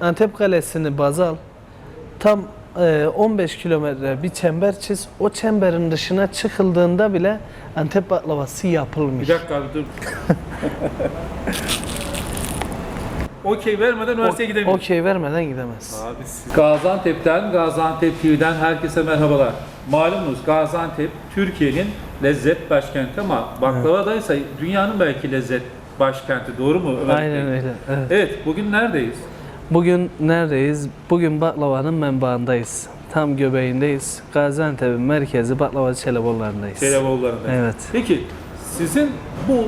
Antep Kalesi'ni baz al. Tam e, 15 kilometre bir çember çiz. O çemberin dışına çıkıldığında bile Antep baklavası yapılmış. Bir dakika abi dur. Okey vermeden üniversiteye gidemeyiz. Okey vermeden gidemez. Abi siz- Gaziantep'ten, Gaziantep TV'den herkese merhabalar. Malumunuz Gaziantep Türkiye'nin lezzet başkenti ama baklavadaysa dünyanın belki lezzet başkenti. Doğru mu Ömer Bey? Aynen öyle. Evet. Evet, bugün neredeyiz? Bugün neredeyiz? Bugün baklavanın menbaındayız. Tam göbeğindeyiz. Gaziantep'in merkezi baklavacı Çeleboğulları'ndayız. Televoğulları'nda. Evet. Peki sizin bu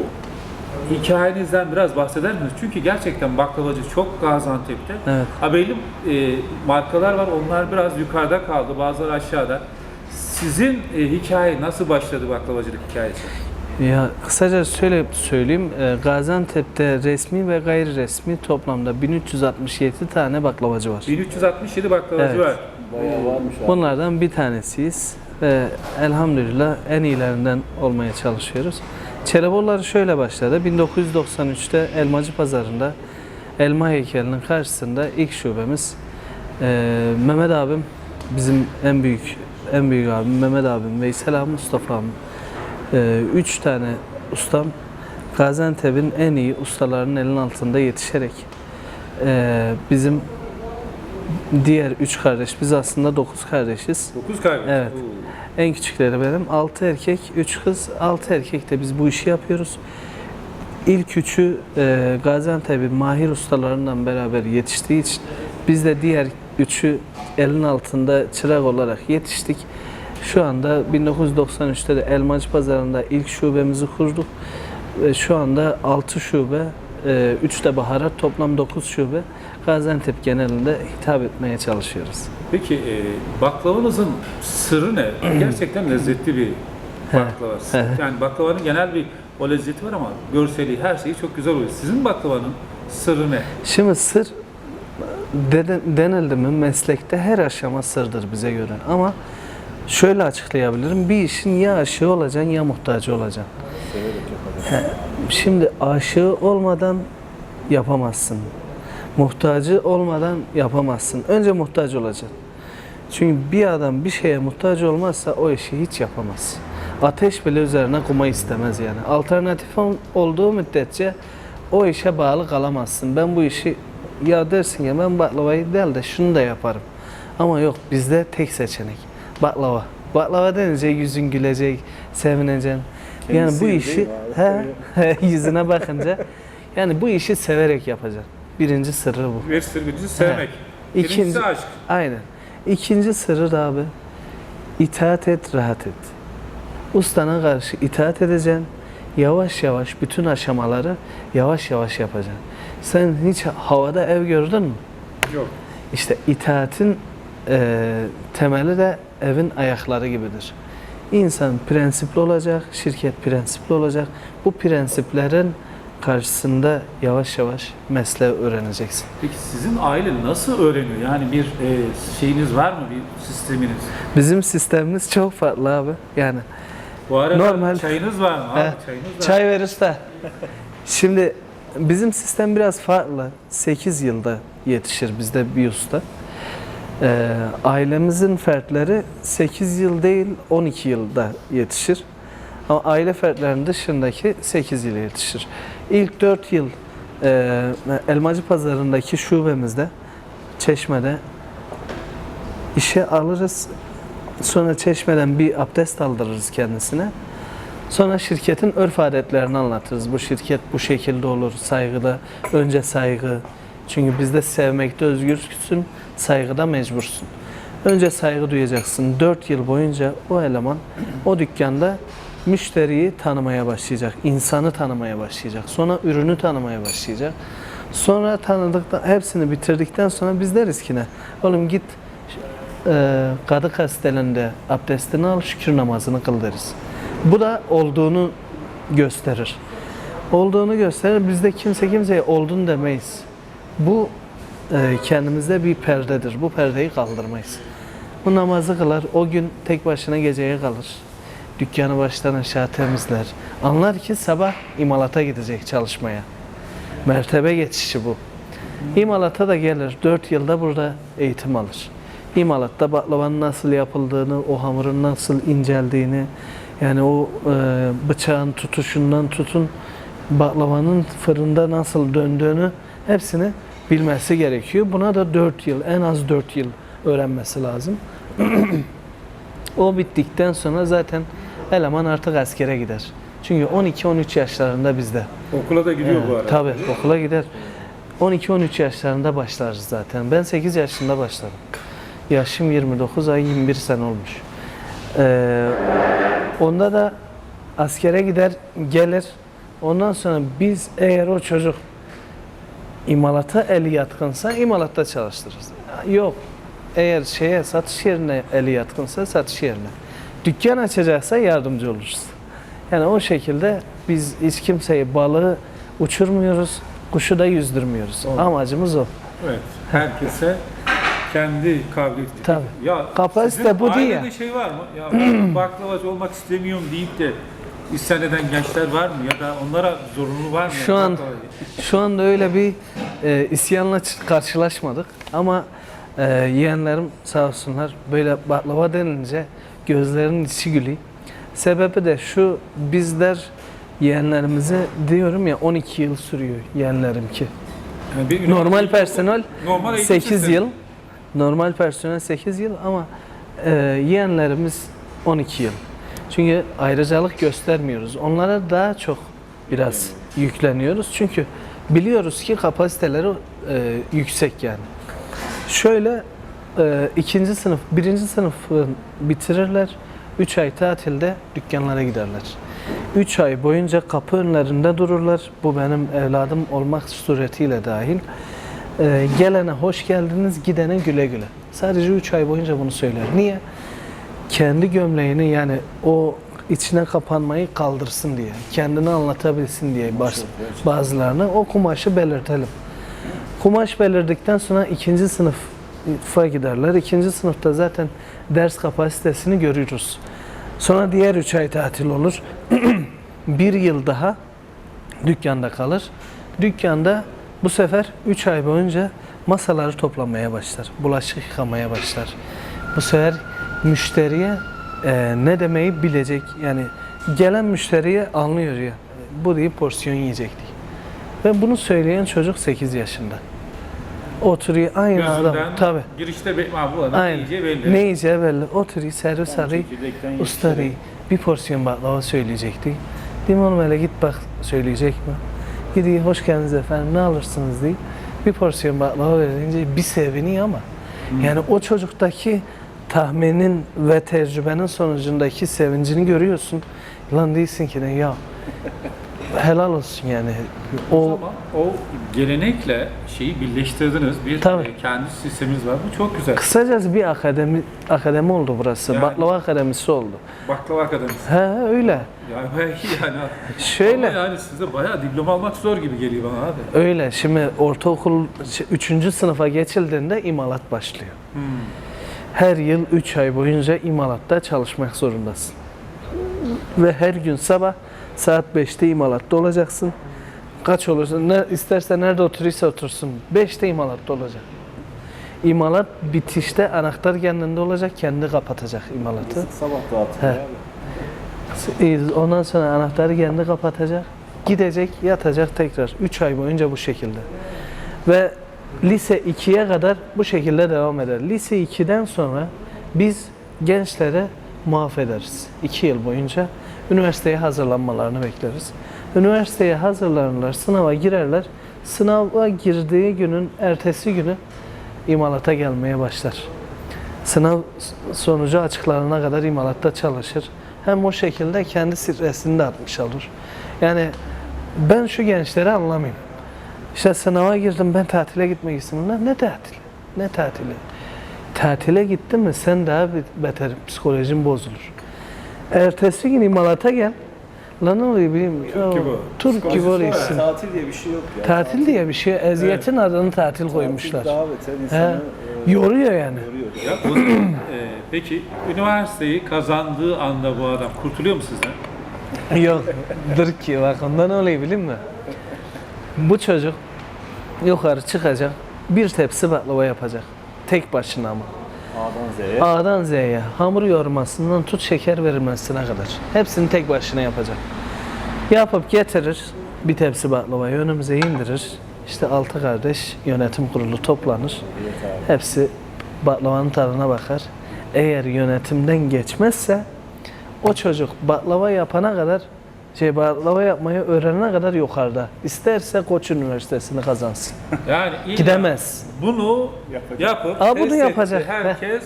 hikayenizden biraz bahseder misiniz? Çünkü gerçekten baklavacı çok Gaziantep'te. Evet. Ha belli e, markalar var. Onlar biraz yukarıda kaldı. Bazıları aşağıda. Sizin e, hikaye nasıl başladı baklavacılık hikayesi? Ya kısaca şöyle söyleyeyim. Ee, Gaziantep'te resmi ve gayri resmi toplamda 1367 tane baklavacı var. 1367 baklavacı Evet. var. Bayağı varmış abi. Bunlardan bir tanesiyiz ve elhamdülillah en iyilerinden olmaya çalışıyoruz. Çelebolları şöyle başladı. 1993'te Elmacı Pazarı'nda elma heykelinin karşısında ilk şubemiz. Ee, Mehmet abim bizim en büyük en büyük abim Mehmet abim, Veysel abim, Mustafa abim. Ee, üç tane ustam Gaziantep'in en iyi ustalarının elinin altında yetişerek ee, bizim diğer üç kardeş, biz aslında dokuz kardeşiz. 9 kardeş. Evet. Oo. En küçükleri benim. 6 erkek, 3 kız. 6 erkek de biz bu işi yapıyoruz. İlk üçü e, Gaziantep'in mahir ustalarından beraber yetiştiği için biz de diğer üçü elin altında çırak olarak yetiştik. Şu anda 1993'te de Elmacı Pazarı'nda ilk şubemizi kurduk. Ve şu anda 6 şube, 3 de baharat, toplam 9 şube Gaziantep genelinde hitap etmeye çalışıyoruz. Peki e, baklavanızın sırrı ne? Gerçekten lezzetli bir baklava. Evet. yani baklavanın genel bir o lezzeti var ama görseli her şeyi çok güzel oluyor. Sizin baklavanın sırrı ne? Şimdi sır denildi mi meslekte her aşama sırdır bize göre. Ama şöyle açıklayabilirim. Bir işin ya aşığı olacaksın ya muhtacı olacaksın. Şimdi aşığı olmadan yapamazsın. Muhtacı olmadan yapamazsın. Önce muhtaç olacaksın. Çünkü bir adam bir şeye muhtaç olmazsa o işi hiç yapamaz. Ateş bile üzerine kuma istemez yani. Alternatif ol- olduğu müddetçe o işe bağlı kalamazsın. Ben bu işi ya dersin ya ben baklavayı değil de şunu da yaparım. Ama yok bizde tek seçenek baklava. Baklava denince yüzün gülecek, sevineceksin. Yani bu Kendisi işi mi he, yüzüne bakınca yani bu işi severek yapacaksın. Birinci sırrı bu. Bir sır birincisi sevmek. İkinci, aşk. aynen. İkinci sırrı da abi itaat et, rahat et. Ustana karşı itaat edeceksin. Yavaş yavaş bütün aşamaları yavaş yavaş yapacaksın. Sen hiç havada ev gördün mü? Yok. İşte itaatin eee, temeli de evin ayakları gibidir. İnsan prensipli olacak, şirket prensipli olacak. Bu prensiplerin karşısında yavaş yavaş mesleği öğreneceksin. Peki sizin aile nasıl öğreniyor? Yani bir e, şeyiniz var mı? Bir sisteminiz? Bizim sistemimiz çok farklı abi. Yani Bu arada Normal. çayınız var mı? Abi, He, çayınız var. çay ver usta. Şimdi bizim sistem biraz farklı. 8 yılda yetişir bizde bir usta. Ee, ailemizin fertleri 8 yıl değil 12 yılda yetişir. Ama aile fertlerinin dışındaki 8 yıl yetişir. İlk 4 yıl e, Elmacı Pazarı'ndaki şubemizde Çeşme'de işe alırız. Sonra Çeşme'den bir abdest aldırırız kendisine. Sonra şirketin örf adetlerini anlatırız. Bu şirket bu şekilde olur. Saygıda önce saygı. Çünkü bizde sevmekte özgürsün, saygıda mecbursun. Önce saygı duyacaksın. 4 yıl boyunca o eleman o dükkanda müşteriyi tanımaya başlayacak, insanı tanımaya başlayacak. Sonra ürünü tanımaya başlayacak. Sonra tanıdıktan hepsini bitirdikten sonra biz deriz ki ne? Oğlum git e, Kadı Kastelinde abdestini al, şükür namazını kıl deriz. Bu da olduğunu gösterir. Olduğunu gösterir. Bizde kimse kimseye oldun demeyiz. Bu e, kendimizde bir perdedir. Bu perdeyi kaldırmayız. Bu namazı kılar. O gün tek başına geceye kalır. Dükkanı baştan aşağı temizler. Anlar ki sabah imalata gidecek çalışmaya. Mertebe geçişi bu. İmalata da gelir. 4 yılda burada eğitim alır. İmalatta baklavanın nasıl yapıldığını, o hamurun nasıl inceldiğini, yani o e, bıçağın tutuşundan tutun baklavanın fırında nasıl döndüğünü hepsini bilmesi gerekiyor. Buna da 4 yıl, en az 4 yıl öğrenmesi lazım. o bittikten sonra zaten eleman artık askere gider. Çünkü 12-13 yaşlarında bizde. Okula da gidiyor bu arada. Tabii okula gider. 12-13 yaşlarında başlarız zaten. Ben 8 yaşında başladım. Yaşım 29 ay 21 sene olmuş. Ee, onda da askere gider gelir. Ondan sonra biz eğer o çocuk imalata eli yatkınsa imalatta çalıştırırız. Yok. Eğer şeye satış yerine eli yatkınsa satış yerine. Dükkan açacaksa yardımcı oluruz. Yani o şekilde biz hiç kimseyi balığı uçurmuyoruz, kuşu da yüzdürmüyoruz. Oldu. Amacımız o. Evet. Herkese kendi kabiliyeti. Tabii. Ya Kapasite bu değil ailede ya. şey var mı? Ya baklavacı olmak istemiyorum deyip de isyan eden gençler var mı? Ya da onlara zorunlu var mı? Şu an-? Şu anda öyle bir e, isyanla karşılaşmadık ama e, yeğenlerim sağ olsunlar böyle baklava denince gözlerinin içi gülüyor. Sebebi de şu bizler yeğenlerimize diyorum ya 12 yıl sürüyor yeğenlerim ki. Yani bir Normal personel normal eğitim 8 sistemi. yıl. Normal personel 8 yıl ama e, yeğenlerimiz 12 yıl. Çünkü ayrıcalık göstermiyoruz. Onlara daha çok biraz yükleniyoruz. Çünkü biliyoruz ki kapasiteleri e, yüksek yani. Şöyle e, ikinci sınıf, birinci sınıfı bitirirler. 3 ay tatilde dükkanlara giderler. 3 ay boyunca kapı önlerinde dururlar. Bu benim evladım olmak suretiyle dahil. E, gelene hoş geldiniz, gidene güle güle. Sadece 3 ay boyunca bunu söyler. Niye? Kendi gömleğini yani o içine kapanmayı kaldırsın diye, kendini anlatabilsin diye baz- bazılarına o kumaşı belirtelim. Kumaş belirdikten sonra ikinci sınıfa giderler. İkinci sınıfta zaten ders kapasitesini görürüz. Sonra diğer üç ay tatil olur. bir yıl daha dükkanda kalır. Dükkanda bu sefer 3 ay boyunca masaları toplamaya başlar. Bulaşık yıkamaya başlar. Bu sefer müşteriye e, ne demeyi bilecek. Yani gelen müşteriye anlıyor ya. Bu diye porsiyon yiyecek diye. Ve bunu söyleyen çocuk 8 yaşında. Oturuyor aynı adam. Tabii. girişte be, ha, bu adam Aynen. iyice belli. Ne yiyeceği belli. Oturuyor servis arıyor. Usta diyor, bir porsiyon baklava söyleyecekti. Dedim oğlum hele git bak söyleyecek mi? Gidiyor hoş geldiniz efendim ne alırsınız diye. Bir porsiyon baklava verince bir seviniyor ama. Yani o çocuktaki tahminin ve tecrübenin sonucundaki sevincini görüyorsun. Lan değilsin ki ne ya. Helal olsun yani. O O zaman o gelenekle şeyi birleştirdiniz. Bir Tabii. e, kendi sisteminiz var. Bu çok güzel. kısacası bir akademi akademi oldu burası. Yani- Baklava akademisi oldu. Baklava akademisi. He öyle. Yani yani. Şöyle. Ama yani size bayağı diploma almak zor gibi geliyor bana abi. Öyle. Şimdi ortaokul 3. sınıfa geçildiğinde imalat başlıyor. Hmm. Her yıl 3 ay boyunca imalatta çalışmak zorundasın. Ve her gün sabah saat 5'te imalatta olacaksın. Kaç olursa, ne, isterse nerede oturursa otursun. 5'te imalatta olacak. İmalat bitişte anahtar kendinde olacak, kendi kapatacak imalatı. Sabah dağıtıyor abi. İyi, Ondan sonra anahtarı kendi kapatacak. Gidecek, yatacak tekrar. 3 ay boyunca bu şekilde. Ve lise 2'ye kadar bu şekilde devam eder. Lise 2'den sonra biz gençlere muaf ederiz. 2 yıl boyunca üniversiteye hazırlanmalarını bekleriz. Üniversiteye hazırlanırlar, sınava girerler. Sınava girdiği günün ertesi günü imalata gelmeye başlar. Sınav sonucu açıklanana kadar imalatta çalışır. Hem o şekilde kendi stresini de atmış olur. Yani ben şu gençleri anlamayayım. İşte sınava girdim ben tatile gitmek istiyorum. Lan ne tatili? Ne tatili? Tatile gittin mi sen daha bir- beter psikolojin bozulur. Ertesi gün imalata gel. Lan ne oluyor bileyim. Türk gibi o. Turk gibi oluyorsun. Tatil diye bir şey yok ya. Tatil diye bir şey. Eziyetin adını tatil koymuşlar. Tatil daha beter insanı e, Yoruyor yani. yoruyor. Ya e, peki üniversiteyi kazandığı anda bu adam kurtuluyor mu sizden? Yok. Dur ki bak ondan ne oluyor biliyor musun? Bu çocuk yukarı çıkacak. Bir tepsi baklava yapacak. Tek başına ama. A'dan Z'ye. A'dan Z'ye hamur yoğurmasından tut şeker verilmesine kadar. Hepsini tek başına yapacak. Yapıp getirir. Bir tepsi baklavayı önümüze indirir. İşte altı kardeş yönetim kurulu toplanır. Hepsi baklavanın tadına bakar. Eğer yönetimden geçmezse o çocuk baklava yapana kadar şey baklava yapmayı öğrenene kadar yukarıda. İsterse Koç Üniversitesi'ni kazansın. Yani illa Gidemez. Bunu Yapacak. yapıp Aa, bunu test etti. yapacak. Herkes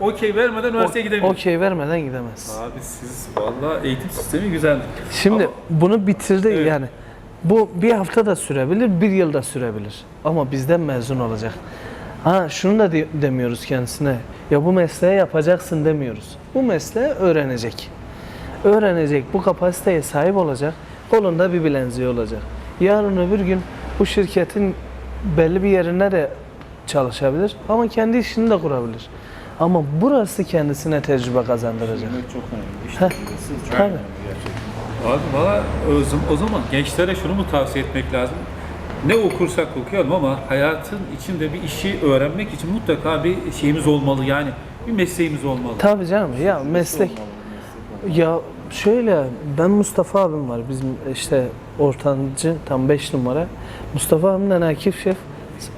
okey vermeden üniversiteye gidemiyor. Okey vermeden gidemez. Abi siz vallahi eğitim sistemi güzeldi. Şimdi Ama- bunu bitirdi Evet. yani. Bu bir hafta da sürebilir, bir yıl da sürebilir. Ama bizden mezun olacak. Ha şunu da de- demiyoruz kendisine. Ya bu mesleği yapacaksın demiyoruz. Bu mesleği öğrenecek. Öğrenecek, bu kapasiteye sahip olacak. Kolunda bir bilenziği olacak. Yarın öbür gün bu şirketin belli bir yerine de çalışabilir ama kendi işini de kurabilir. Ama burası kendisine tecrübe kazandıracak. Bilmek çok önemli. İş tecrübesi çok Tabii. önemli gerçekten. Abi valla o zam- o zaman gençlere şunu mu tavsiye etmek lazım? Ne okursak okuyalım ama hayatın içinde bir işi öğrenmek için mutlaka bir şeyimiz olmalı yani bir mesleğimiz olmalı. Tabii canım ya meslek olmalı. Ya şöyle ben Mustafa abim var bizim işte ortancı tam 5 numara. Mustafa abimle Akif Şef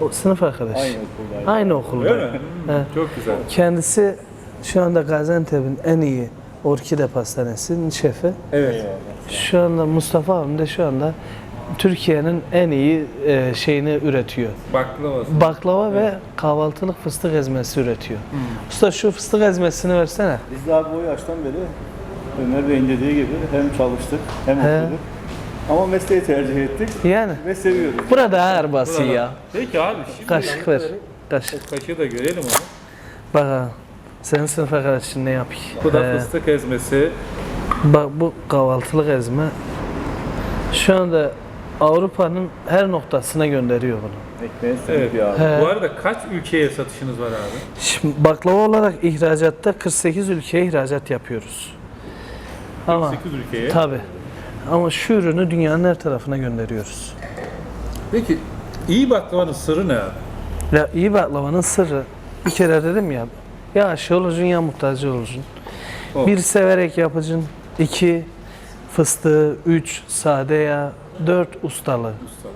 o sınıf arkadaş. Aynı okuldaydı. Aynı okulda. Öyle mi? He. Çok güzel. Kendisi şu anda Gaziantep'in en iyi Orkide Pastanesi'nin şefi. Evet. Şu anda Mustafa abim de şu anda Türkiye'nin en iyi e, şeyini üretiyor. Baklava. Baklava ve kahvaltılık fıstık ezmesi üretiyor. Usta şu fıstık ezmesini versene. Biz daha bu yaştan beri Ömer Bey'in dediği gibi hem çalıştık hem He. okuduk. Ama mesleği tercih ettik Yani ve seviyoruz. burada ağır basıyor ya. Peki abi şimdi Kaşık ver. Kaşık. kaşığı da görelim onu. Bak ha, senin sınıf arkadaşın ne yapıyor? Bu da He, fıstık ezmesi. Bak bu kahvaltılık ezme. Şu anda Avrupa'nın her noktasına gönderiyor bunu. Ekmeğin Evet. evet. bir abi. He. Bu arada kaç ülkeye satışınız var abi? Şimdi baklava olarak ihracatta 48 ülkeye ihracat yapıyoruz. Ama 8 ülkeye. tabi. Ama şu ürünü dünyanın her tarafına gönderiyoruz. Peki iyi baklavanın sırrı ne? Ya iyi baklavanın sırrı bir kere dedim ya ya aşı olacaksın ya muhtaç olacaksın. O. Bir severek yapacaksın. iki fıstığı, üç sade yağ, dört ustalı. Usta.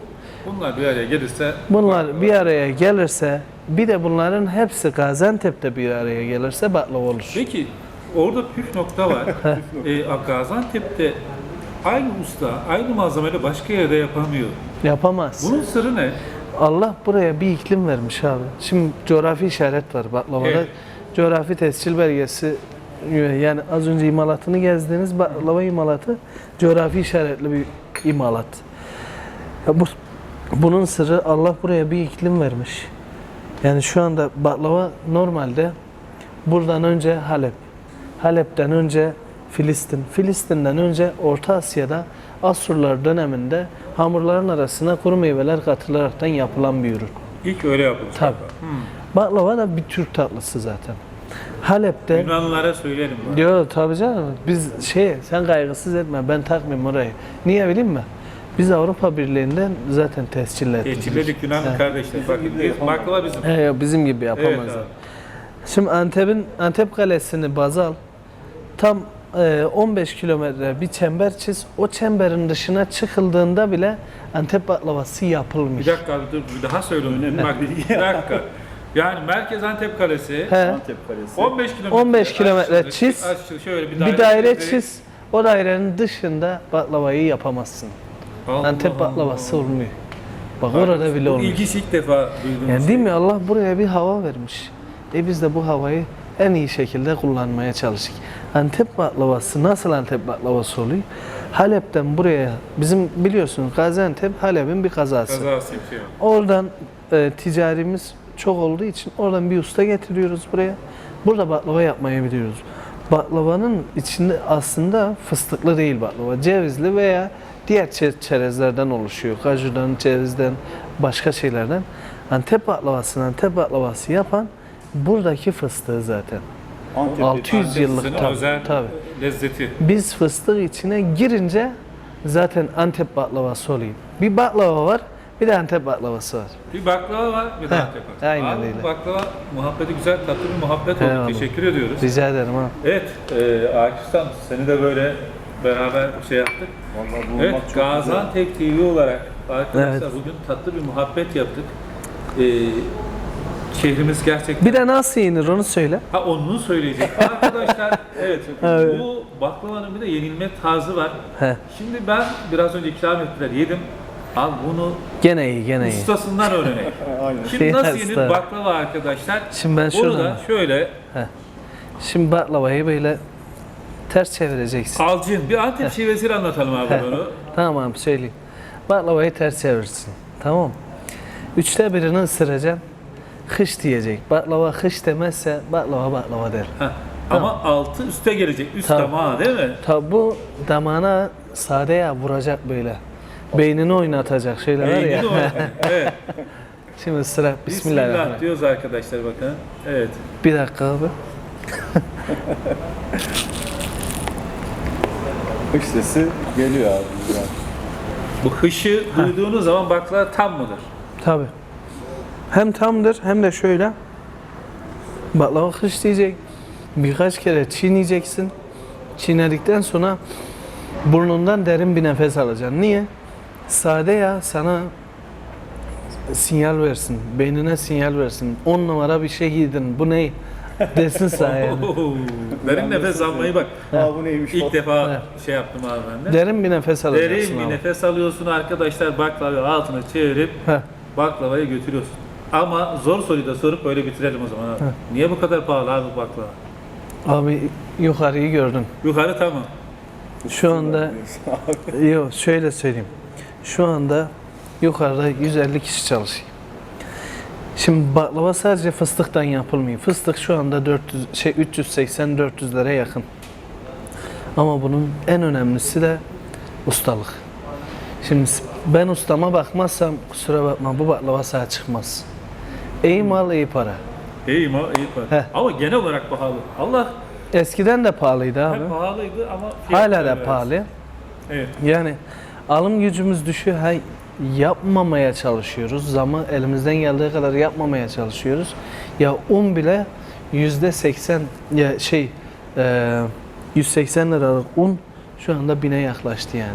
Bunlar bir araya gelirse Bunlar bir araya gelirse bir de bunların hepsi Gaziantep'te bir araya gelirse baklava olur. Peki orada püf nokta var. e, Gaziantep'te aynı usta aynı malzemeyle başka yerde yapamıyor. Yapamaz. Bunun sırrı ne? Allah buraya bir iklim vermiş abi. Şimdi coğrafi işaret var baklavada. Evet. Coğrafi tescil belgesi yani az önce imalatını gezdiğiniz baklava imalatı coğrafi işaretli bir imalat. Ya bu bunun sırrı Allah buraya bir iklim vermiş. Yani şu anda baklava normalde buradan önce Halep, Halep'ten önce Filistin, Filistin'den önce Orta Asya'da Asurlar döneminde hamurların arasına kuru meyveler katılaraktan yapılan bir ürün. İlk öyle yapılır. Tabii. Baklava da bir Türk tatlısı zaten. Halep'te Yunanlılara söyleyelim. bunu. Yo tabii canım. Biz şey sen kaygısız etme ben takmayayım orayı. Niye bileyim mi? Biz Avrupa Birliği'nden zaten tescillettik. Tehcilledik Yunanlı He. kardeşler. Bakın biz, baklava bizim. He, yo, bizim gibi Evet yapamazlar. abi. Şimdi Antep'in Antep Kalesi'ni baz al. Tam e, 15 kilometre bir çember çiz. O çemberin dışına çıkıldığında bile Antep baklavası Bir yapılmış. dakika abi dur bir daha söyle onu. Bak bir dakika. Yani Merkez Antep Kalesi He. Antep Kalesi. 15 kilometre 15 kilometre çiz. Şöyle bir Bir daire, daire çizdik. çiz. O dairenin dışında baklavayı yapamazsın. Allah Antep Allah. baklavası olmuyor. Bak orada bile Bu olmuyor. ilginç ilk defa duydum. Yani değil mi Allah buraya bir hava vermiş. E biz de bu havayı en iyi şekilde kullanmaya çalıştık. Antep baklavası nasıl Antep baklavası oluyor? Halep'ten buraya bizim biliyorsunuz Gaziantep Halep'in bir kazası. Kazası yapıyor. Oradan e, ticarimiz çok olduğu için oradan bir usta getiriyoruz buraya. Burada baklava yapmayı biliyoruz. Baklavanın içinde aslında fıstıklı değil baklava. Cevizli veya diğer çe- çerezlerden oluşuyor. Kajudan, cevizden, başka şeylerden. Antep baklavasını Antep baklavası yapan buradaki fıstığı zaten. Antep'te 600 yıllık Antep'in tabii, özel tabii. lezzeti. Biz fıstık içine girince zaten Antep baklavası oluyor. Bir baklava var, Bir de Antep baklavası var. Bir baklava var, bir de Heh, Antep var. aynen Abi, öyle. baklava muhabbeti güzel, tatlı bir muhabbet oldu. Eyvallah. Teşekkür ediyoruz. Rica ederim ha. Evet, e, Akif'ten seni de böyle beraber şey yaptık. Vallahi bulmak Evet, çok güzel. Gaziantep TV olarak arkadaşlar Evet. bugün tatlı bir muhabbet yaptık. E, şehrimiz gerçekten... Bir de nasıl yenir onu söyle. Ha onu söyleyecek. Arkadaşlar evet, Evet. bu baklavanın bir de yenilme tarzı var. He. Şimdi ben biraz önce ikram ettiler, yedim. Al bunu Gene iyi gene iyi. ustasından öğrenek. Şimdi nasıl yenir baklava arkadaşlar? Şimdi ben şuradan. da şöyle Şimdi baklavayı böyle ters çevireceksin. alcın bir Antep şivesiyle anlatalım abi bunu. Tamam söyleyeyim. Baklavayı ters çevirsin. Tamam. Üçte birini ısıracaksın. Hış diyecek. Baklava hış demezse baklava baklava der. Heh. Ama altı üste gelecek. Üst Tamam. damağı değil mi? Tabi bu damağına sade yağ vuracak böyle. Beynini oynatacak şeyler var ya. Beynini oynatıyor. evet. Şimdi sıra Bismillah Bismillahirrahmanirrahim. diyoruz arkadaşlar bakın. Evet. Bir dakika abi. Kış sesi geliyor abi. Bu hışı duyduğunuz zaman baklava tam mıdır? Tabi. Hem tamdır hem de şöyle. Baklava hış diyecek. Birkaç kere çiğneyeceksin. Çiğnedikten sonra burnundan derin bir nefes alacaksın. Niye? Sade ya sana sinyal versin. Beynine sinyal versin. 10 numara bir şey yedin. Bu ne? Desin sana yani. Derin nefes almayı bak. Aa bu neymiş? İlk bak. defa şey yaptım abi ben de. Derin bir nefes alacaksın Derin bir abi. nefes alıyorsun arkadaşlar baklavayı altına çevirip Heh. baklavayı götürüyorsun. Ama zor soruyu da sorup böyle bitirelim o zaman abi. Niye bu kadar pahalı abi bu baklava? Abi yukarıyı gördün. Yukarı tamam. Şu anda yok şöyle söyleyeyim. Şu anda yukarıda 150 kişi çalışıyor. Şimdi baklava sadece fıstıktan yapılmıyor. Fıstık şu anda 400 şey 380 400'lere yakın. Ama bunun en önemlisi de ustalık. Şimdi ben ustama bakmazsam kusura bakma bu baklava sağ çıkmaz. İyi mal iyi para. İyi mi? İyi para. Heh. Ama genel olarak pahalı. Allah Eskiden de pahalıydı abi. hep pahalıydı ama Hala da pahalı. Evet. Yani alım gücümüz düşüyor. Ha, yapmamaya çalışıyoruz. Zaman elimizden geldiği kadar yapmamaya çalışıyoruz. Ya un bile yüzde seksen ya şey e, 180 liralık un şu anda bine yaklaştı yani.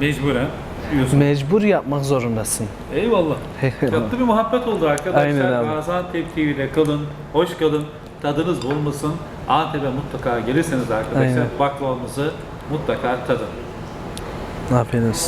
Mecburen diyorsun. Mecbur yapmak zorundasın. Eyvallah. Tatlı bir muhabbet oldu arkadaşlar. Aynen abi. Gaziantep TV'de kalın, hoş kalın. Tadınız bulmasın. Antep'e mutlaka gelirseniz arkadaşlar Aynen. baklavamızı mutlaka tadın. Ne yapıyorsunuz?